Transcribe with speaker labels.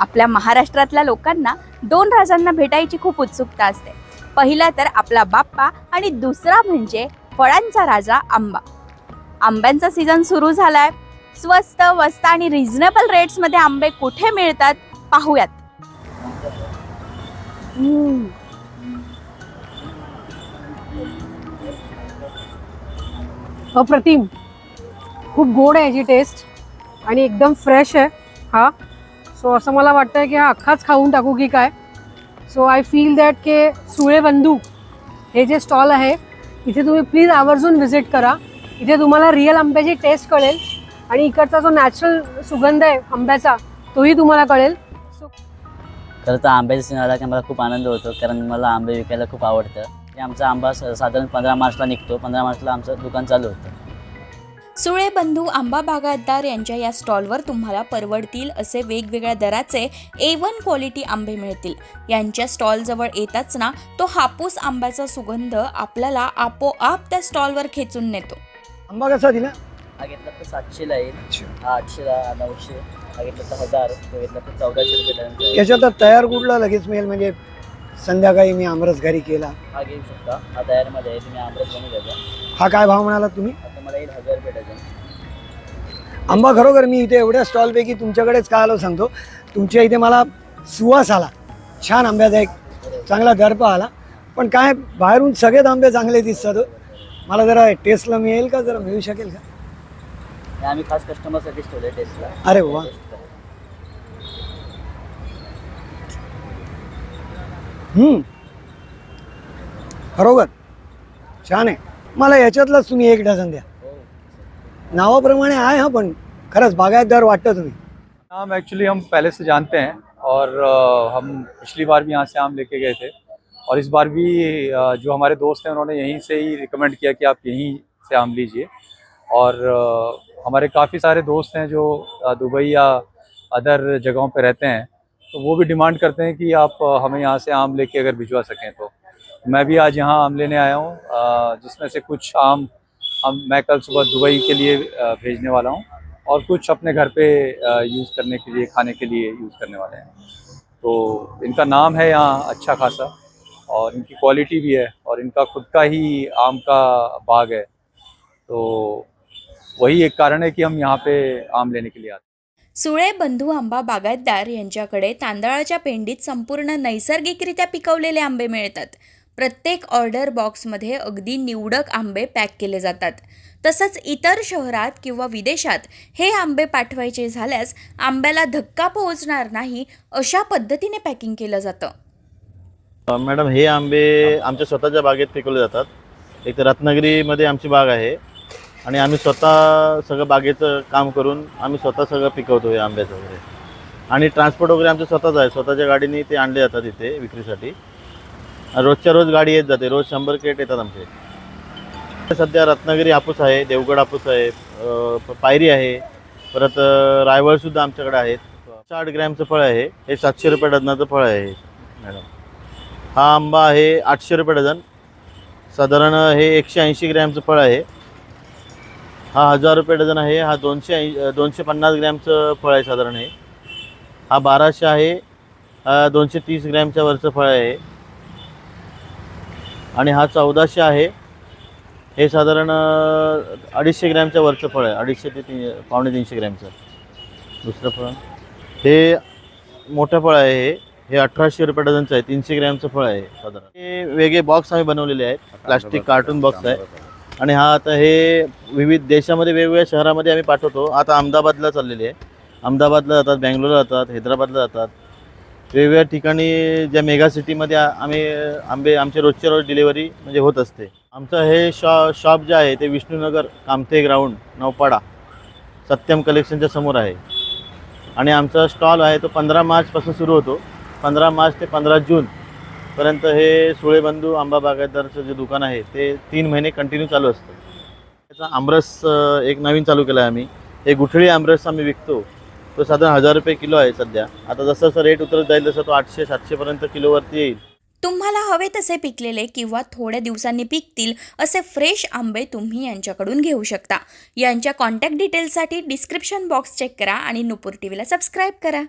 Speaker 1: आपल्या महाराष्ट्रातल्या लोकांना दोन राजांना भेटायची खूप उत्सुकता असते. पहिला तर आपला बाप्पा आणि दुसरा म्हणजे फळांचा राजा आंबा. आंब्यांचा सीझन सुरू झालाय. स्वस्त वस्त आणि रिझनेबल रेट्समध्ये आंबे कुठे मिळतात पाहूयात.
Speaker 2: अप्रतिम. खूप गोड आहे याची टेस्ट आणि एकदम फ्रेश आहे. हा. सो असं मला वाटतं की हा अख्खाच खाऊन टाकू की काय? So I feel that K Sule बंधू हे जे स्टॉल आहे इथे तुम्ही प्लीज आवर्जून व्हिजिट करा. इथे तुम्हाला रिअल आंब्याची टेस्ट कळेल आणि इकडचा जो नॅचरल सुगंध आहे आंब्याचा तोही तुम्हाला कळेल. सो
Speaker 3: खरं तर आंब्याचा सीन आला की मला खूप आनंद होतो कारण मला आंबे विकायला खूप आवडतं. ते आमचा आंबा स- साधारण पंधरा मार्चला निघतो पंधरा मार्चला आमचं दुकान चालू होतं.
Speaker 1: सुळे बंधू आंबा बागायतदार यांच्या या स्टॉलवर तुम्हाला परवडतील असे वेगवेगळ्या दराचे ए वन क्वालिटी आंबे मिळतील. यांच्या स्टॉलजवळ येताच ना तो हापूस आंब्याचा सुगंध आपल्याला आपोआप त्या स्टॉलवर खेचून नेतो.
Speaker 4: आंबा कसा दिला?
Speaker 3: हा घेतला तर सातशेला येईल. हा आठशेला नऊशे. हा घेतला तर हजार. तो घेतला तर चौदाशे रुपये.
Speaker 4: याच्यात तयार कुठला लगेच मिळेल म्हणजे संध्याकाळी मी आमरस घरी केला.
Speaker 3: हा घेऊ शकता. हा तयारमध्ये आहे. तुम्ही आंबरस बनवू द्यायचा
Speaker 4: हा काय भाव म्हणाला तुम्ही?
Speaker 3: हजार रुपये डझन.
Speaker 4: आंबा खरोखर मी इथे एवढ्या स्टॉलपैकी तुमच्याकडेच का आलो सांगतो. तुमच्या इथे मला सुवास आला. छान आंब्याचा एक चांगला दर्प आला. पण काय बाहेरून सगळेच आंबे चांगले दिसतात हो. मला जरा टेस्टला मिळेल का? जरा मिळू शकेल का?
Speaker 3: आम्ही खास कस्टमरसाठीच ठेवले टेस्टला
Speaker 4: अरे वा. खरोखर? छान आहे. मला याच्यातलाच तुम्ही एक डझन द्या. नावाप्रमाणे आहे हा, पण खरंच बागायतदार वाटतं तुम्ही.
Speaker 5: आम एक्चुअली हम पहले से जानते हैं और हम पिछली बार भी यहाँ से आम लेके गए थे। और इस बार भी जो हमारे दोस्त हैं, उन्होंने यहीं से ही रिकमेंड किया कि आप यहीं से आम लीजिए। और हमारे काफ़ी सारे दोस्त हैं जो दुबई या अदर जगहों पे रहते हैं। तो वो भी डिमांड करते हैं कि आप हमें यहाँ से आम लेके अगर भिजवा सकें तो। मैं भी आज यहाँ आम लेने आया हूँ जिसमें से कुछ आम हम, मैं कल सुबह दुबई के लिए भेजने वाला हूँ और कुछ अपने घर पे यूज़ करने के लिए, खाने के लिए यूज़ करने वाले हैं। तो इनका नाम है यहाँ अच्छा खासा और इनकी क्वालिटी भी है और इनका खुद का ही आम का बाग है। तो वही एक कारण है कि हम यहाँ पे आम लेने के लिए आते हैं।
Speaker 1: सुळे बंधू आंबा बागायतदार यांच्याकडे तांदळाच्या पेंडीत संपूर्ण नैसर्गिकरित्या पिकवलेले आंबे मिळतात. प्रत्येक ऑर्डर बॉक्समध्ये अगदी निवडक आंबे पॅक केले जातात. तसंच इतर शहरात किंवा विदेशात हे आंबे पाठवायचे झाल्यास आंब्याला धक्का पोहोचणार नाही अशा पद्धतीने पॅकिंग केलं जातं.
Speaker 6: मॅडम हे आंबे आमच्या स्वतःच्या बागेत पिकवले जातात. एक तर रत्नागिरीमध्ये आमची बाग आहे. आणि आम्ही स्वतः सगळं बागेचं काम करून आम्ही स्वतः सगळं पिकवतो या आंब्याचं वगैरे. आणि ट्रान्सपोर्ट वगैरे आमचं स्वतःच आहे. स्वतःच्या गाडीने ते आणले जातात इथे विक्रीसाठी. रोजच्या रोज गाडी येत जाते. रोज शंभर केट येतात आमचे. सध्या रत्नागिरी हापूस आहे देवगड हापूस आहे पायरी आहे. परत रायवळसुद्धा आमच्याकडे आहेत. साठ ग्रॅमचं फळ आहे. हे सातशे रुपये डझनाचं फळ आहे मॅडम. हा आंबा आहे आठशे रुपये डझन. साधारण हे एकशे ऐंशी ग्रॅमचं फळ आहे. हा हजार रुपये डझन आहे हा दोनशे ऐं दोनशे पन्नास ग्रॅमचं फळ आहे साधारण हे. हा बाराशे आहे दोनशे तीस ग्रॅमच्या वरचं फळ आहे आणि हा चौदाशे आहे हे साधारण अडीचशे ग्रॅमच्या वरचं फळ आहे अडीचशे ते तीन पावणे तीनशे ग्रॅमचं. दुसरं फळ? हे मोठं फळ आहे हे हे अठराशे रुपये डझनचं आहे तीनशे ग्रॅमचं फळ आहे साधारण. हे वेगळे बॉक्स आम्ही बनवलेले आहेत प्लास्टिक कार्टून बॉक्स आहे. आणि हा आता हे विविध देशामध्ये वेगवेगळ्या शहरामध्ये आम्ही पाठवतो. आता अहमदाबादला चाललेली आहे. अहमदाबादला जातात बँगलोरला जातात हैदराबादला जातात. वेगवेगळ्या ठिकाणी ज्या मेगा सिटीमध्ये आम्ही आंबे आमचे रोजच्या रोज डिलिव्हरी म्हणजे होत असते. आमचं हे शॉ शॉप जे आहे ते विष्णुनगर कामथे ग्राउंड नवपाडा सत्यम कलेक्शनच्या समोर आहे. आणि आमचा स्टॉल आहे तो पंधरा मार्चपासून सुरू होतो. पंधरा मार्च ते पंधरा जून जूनपर्यंत हे सुळेबंधू आंबा बागायतदारचं जे दुकान आहे ते तीन महिने कंटिन्यू चालू असतं. त्याचा आमरस एक नवीन चालू केला आहे आम्ही. हे गुठळी आमरस आम्ही विकतो. तो साधारण हजार रुपये किलो आहे सध्या. आता जसं जसं रेट उतरत जाईल तसं तो आठशे सातशेपर्यंत किलोवरती येईल.
Speaker 1: तुम्हाला हवे तसे पिकलेले किंवा थोड्या दिवसांनी पिकतील असे फ्रेश आंबे तुम्ही यांच्याकडून घेऊ शकता. यांच्या कॉन्टॅक्ट डिटेल्ससाठी डिस्क्रिप्शन बॉक्स चेक करा आणि नुपूर टी व्हीला सबस्क्राईब करा.